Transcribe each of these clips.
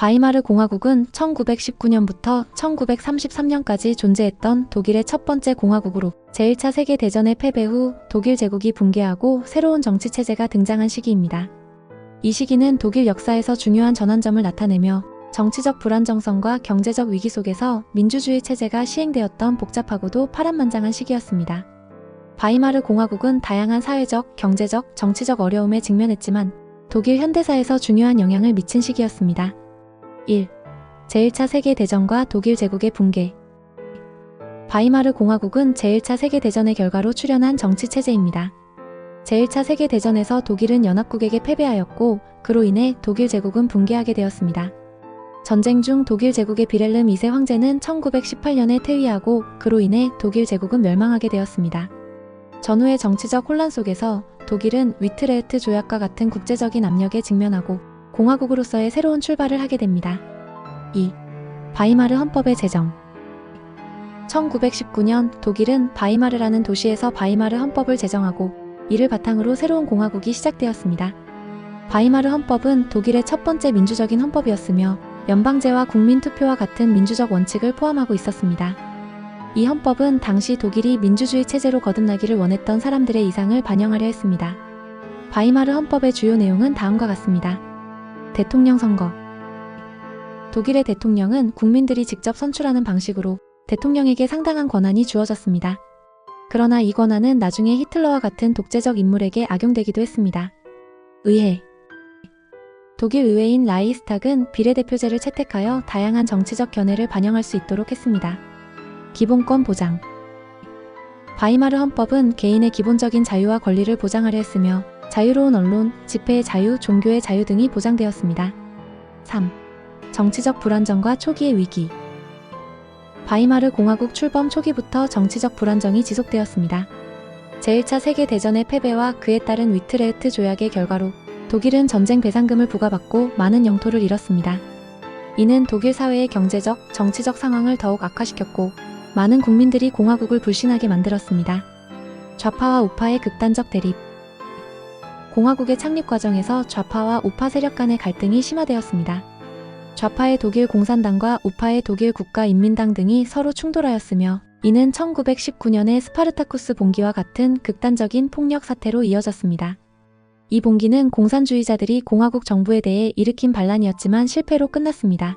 바이마르 공화국은 1919년부터 1933년까지 존재했던 독일의 첫 번째 공화국으로 제1차 세계대전의 패배 후 독일 제국이 붕괴하고 새로운 정치 체제가 등장한 시기입니다. 이 시기는 독일 역사에서 중요한 전환점을 나타내며 정치적 불안정성과 경제적 위기 속에서 민주주의 체제가 시행되었던 복잡하고도 파란만장한 시기였습니다. 바이마르 공화국은 다양한 사회적, 경제적, 정치적 어려움에 직면했지만 독일 현대사에서 중요한 영향을 미친 시기였습니다. 1. 제1차 세계대전과 독일 제국의 붕괴 바이마르 공화국은 제1차 세계대전의 결과로 출현한 정치체제입니다. 제1차 세계대전에서 독일은 연합국에게 패배하였고 그로 인해 독일 제국은 붕괴하게 되었습니다. 전쟁 중 독일 제국의 비렐름 2세 황제는 1918년에 퇴위하고 그로 인해 독일 제국은 멸망하게 되었습니다. 전후의 정치적 혼란 속에서 독일은 위트레흐트 조약과 같은 국제적인 압력에 직면하고 공화국으로서의 새로운 출발을 하게 됩니다. 2. 바이마르 헌법의 제정 1919년 독일은 바이마르라는 도시에서 바이마르 헌법을 제정하고 이를 바탕으로 새로운 공화국이 시작되었습니다. 바이마르 헌법은 독일의 첫 번째 민주적인 헌법이었으며 연방제와 국민투표와 같은 민주적 원칙을 포함하고 있었습니다. 이 헌법은 당시 독일이 민주주의 체제로 거듭나기를 원했던 사람들의 이상을 반영하려 했습니다. 바이마르 헌법의 주요 내용은 다음과 같습니다. 대통령 선거 독일의 대통령은 국민들이 직접 선출하는 방식으로 대통령에게 상당한 권한이 주어졌습니다. 그러나 이 권한은 나중에 히틀러와 같은 독재적 인물에게 악용되기도 했습니다. 의회 독일 의회인 라이스탁은 비례대표제를 채택하여 다양한 정치적 견해를 반영할 수 있도록 했습니다. 기본권 보장 바이마르 헌법은 개인의 기본적인 자유와 권리를 보장하려 했으며 자유로운 언론, 집회의 자유, 종교의 자유 등이 보장되었습니다. 3. 정치적 불안정과 초기의 위기 바이마르 공화국 출범 초기부터 정치적 불안정이 지속되었습니다. 제1차 세계대전의 패배와 그에 따른 위트레흐트 조약의 결과로 독일은 전쟁 배상금을 부과받고 많은 영토를 잃었습니다. 이는 독일 사회의 경제적, 정치적 상황을 더욱 악화시켰고 많은 국민들이 공화국을 불신하게 만들었습니다. 좌파와 우파의 극단적 대립 공화국의 창립 과정에서 좌파와 우파 세력 간의 갈등이 심화되었습니다. 좌파의 독일 공산당과 우파의 독일 국가인민당 등이 서로 충돌하였으며 이는 1919년의 스파르타쿠스 봉기와 같은 극단적인 폭력 사태로 이어졌습니다. 이 봉기는 공산주의자들이 공화국 정부에 대해 일으킨 반란이었지만 실패로 끝났습니다.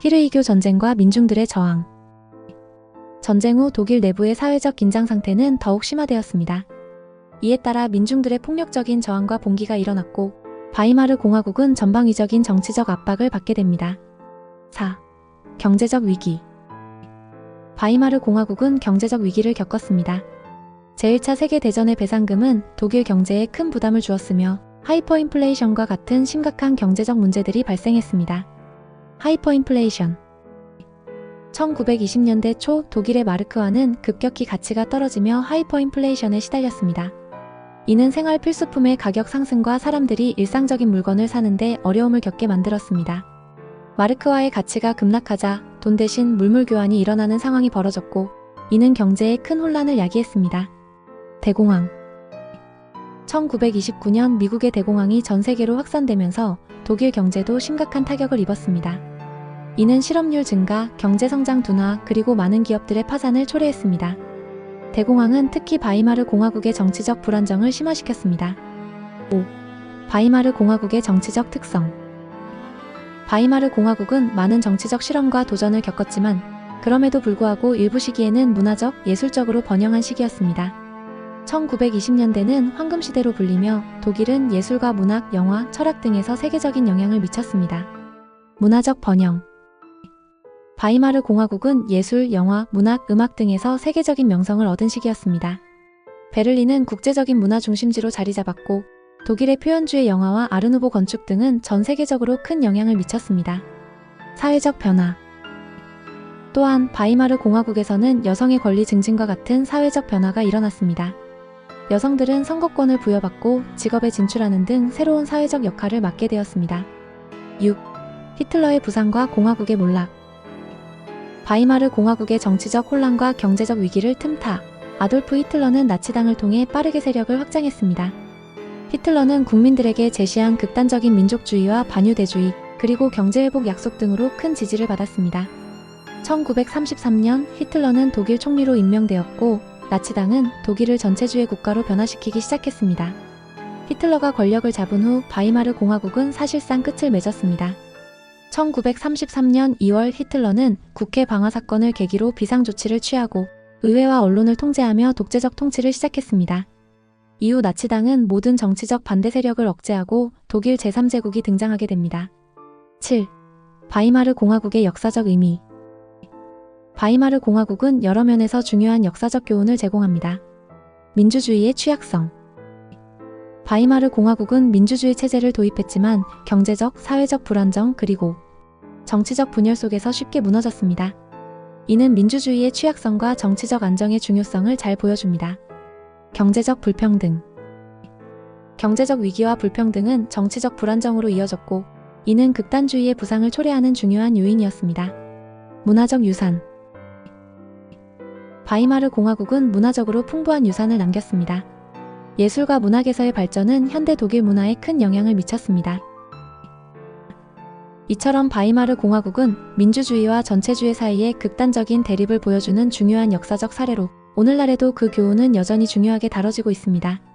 히르이교 전쟁과 민중들의 저항 전쟁 후 독일 내부의 사회적 긴장 상태는 더욱 심화되었습니다. 이에 따라 민중들의 폭력적인 저항과 봉기가 일어났고 바이마르 공화국은 전방위적인 정치적 압박을 받게 됩니다. 4. 경제적 위기 바이마르 공화국은 경제적 위기를 겪었습니다. 제1차 세계대전의 배상금은 독일 경제에 큰 부담을 주었으며 하이퍼인플레이션과 같은 심각한 경제적 문제들이 발생했습니다. 하이퍼인플레이션 1920년대 초 독일의 마르크화는 급격히 가치가 떨어지며 하이퍼인플레이션에 시달렸습니다. 이는 생활 필수품의 가격 상승과 사람들이 일상적인 물건을 사는데 어려움을 겪게 만들었습니다. 마르크화의 가치가 급락하자 돈 대신 물물 교환이 일어나는 상황이 벌어졌고 이는 경제에 큰 혼란을 야기했습니다. 대공황 1929년 미국의 대공황이 전 세계로 확산되면서 독일 경제도 심각한 타격을 입었습니다. 이는 실업률 증가, 경제 성장 둔화, 그리고 많은 기업들의 파산을 초래했습니다. 대공황은 특히 바이마르 공화국의 정치적 불안정을 심화시켰습니다. 5. 바이마르 공화국의 정치적 특성 바이마르 공화국은 많은 정치적 실험과 도전을 겪었지만 그럼에도 불구하고 일부 시기에는 문화적, 예술적으로 번영한 시기였습니다. 1920년대는 황금시대로 불리며 독일은 예술과 문학, 영화, 철학 등에서 세계적인 영향을 미쳤습니다. 문화적 번영 바이마르 공화국은 예술, 영화, 문학, 음악 등에서 세계적인 명성을 얻은 시기였습니다. 베를린은 국제적인 문화 중심지로 자리 잡았고 독일의 표현주의 영화와 아르누보 건축 등은 전 세계적으로 큰 영향을 미쳤습니다. 사회적 변화 또한 바이마르 공화국에서는 여성의 권리 증진과 같은 사회적 변화가 일어났습니다. 여성들은 선거권을 부여받고 직업에 진출하는 등 새로운 사회적 역할을 맡게 되었습니다. 6. 히틀러의 부상과 공화국의 몰락 바이마르 공화국의 정치적 혼란과 경제적 위기를 틈타 아돌프 히틀러는 나치당을 통해 빠르게 세력을 확장했습니다. 히틀러는 국민들에게 제시한 극단적인 민족주의와 반유대주의 그리고 경제회복 약속 등으로 큰 지지를 받았습니다. 1933년 히틀러는 독일 총리로 임명되었고 나치당은 독일을 전체주의 국가로 변화시키기 시작했습니다. 히틀러가 권력을 잡은 후 바이마르 공화국은 사실상 끝을 맺었습니다. 1933년 2월 히틀러는 국회 방화 사건을 계기로 비상조치를 취하고 의회와 언론을 통제하며 독재적 통치를 시작했습니다. 이후 나치당은 모든 정치적 반대 세력을 억제하고 독일 제3제국이 등장하게 됩니다. 7. 바이마르 공화국의 역사적 의미 바이마르 공화국은 여러 면에서 중요한 역사적 교훈을 제공합니다. 민주주의의 취약성 바이마르 공화국은 민주주의 체제를 도입했지만 경제적, 사회적 불안정 그리고 정치적 분열 속에서 쉽게 무너졌습니다. 이는 민주주의의 취약성과 정치적 안정의 중요성을 잘 보여줍니다. 경제적 불평등 경제적 위기와 불평등은 정치적 불안정으로 이어졌고 이는 극단주의의 부상을 초래하는 중요한 요인이었습니다. 문화적 유산 바이마르 공화국은 문화적으로 풍부한 유산을 남겼습니다. 예술과 문학에서의 발전은 현대 독일 문화에 큰 영향을 미쳤습니다. 이처럼 바이마르 공화국은 민주주의와 전체주의 사이의 극단적인 대립을 보여주는 중요한 역사적 사례로 오늘날에도 그 교훈은 여전히 중요하게 다뤄지고 있습니다.